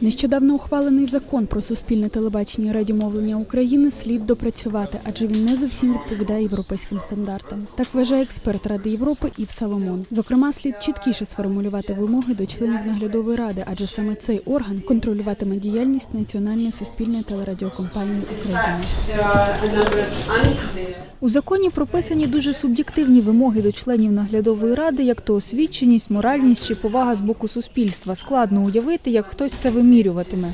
Нещодавно ухвалений закон про суспільне телебачення і радіомовлення України слід допрацювати, адже він не зовсім відповідає європейським стандартам. Так вважає експерт Ради Європи Ів Саломон. Зокрема, слід чіткіше сформулювати вимоги до членів наглядової ради, адже саме цей орган контролюватиме діяльність національної суспільної телерадіокомпанії України. У законі прописані дуже суб'єктивні вимоги до членів наглядової ради, як то освіченість, моральність чи повага з боку суспільства. Складно уявити, як хтось це вимірюватиме.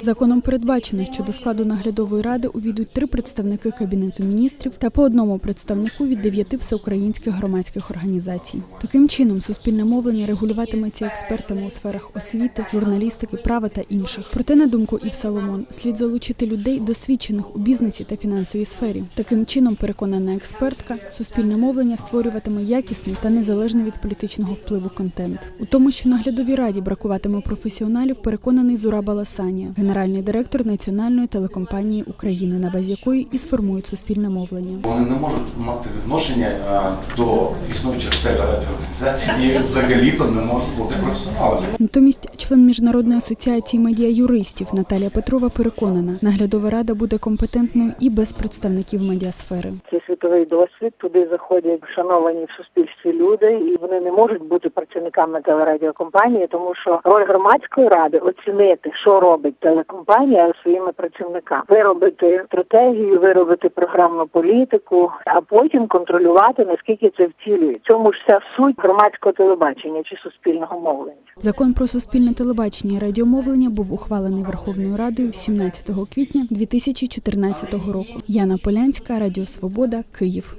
Законом передбачено, що до складу наглядової ради увійдуть три представники кабінету міністрів та по одному представнику від дев'яти всеукраїнських громадських організацій. Таким чином, суспільне мовлення регулюватиметься експертами у сферах освіти, журналістики, права та інших. Проте, на думку Ів Соломон, слід залучити людей, досвідчених у бізнесі та фінансовій сфері. Таким чином, переконана експертка, суспільне мовлення створюватиме якісний та незалежний від політичного впливу контент. У тому, що наглядовій раді бракуватиме професіоналів, переконаний Зураба Ласанія, генеральний директор національної телекомпанії України, на базі якої і сформують суспільне мовлення. Вони не можуть мати відношення е, до існуючих телерадіоорганізацій і взагалі-то не можуть бути професіоналами. Натомість, член міжнародної асоціації медіа-юристів Наталія Петрова переконана, наглядова рада буде компетентною і без представників медіасфери. Світовий досвід. Туди заходять шановані в суспільстві люди, і вони не можуть бути працівниками телерадіокомпанії, тому що роль громадської ради оцінити, що робить телекомпанія своїми працівниками, виробити стратегію, виробити програмну політику, а потім контролювати наскільки це втілює. Цьому ж вся суть громадського телебачення чи суспільного мовлення. Закон про суспільне телебачення і радіомовлення був ухвалений Верховною Радою 17 квітня 2014 року. Яна Полянська, Радіо Свобода, Київ.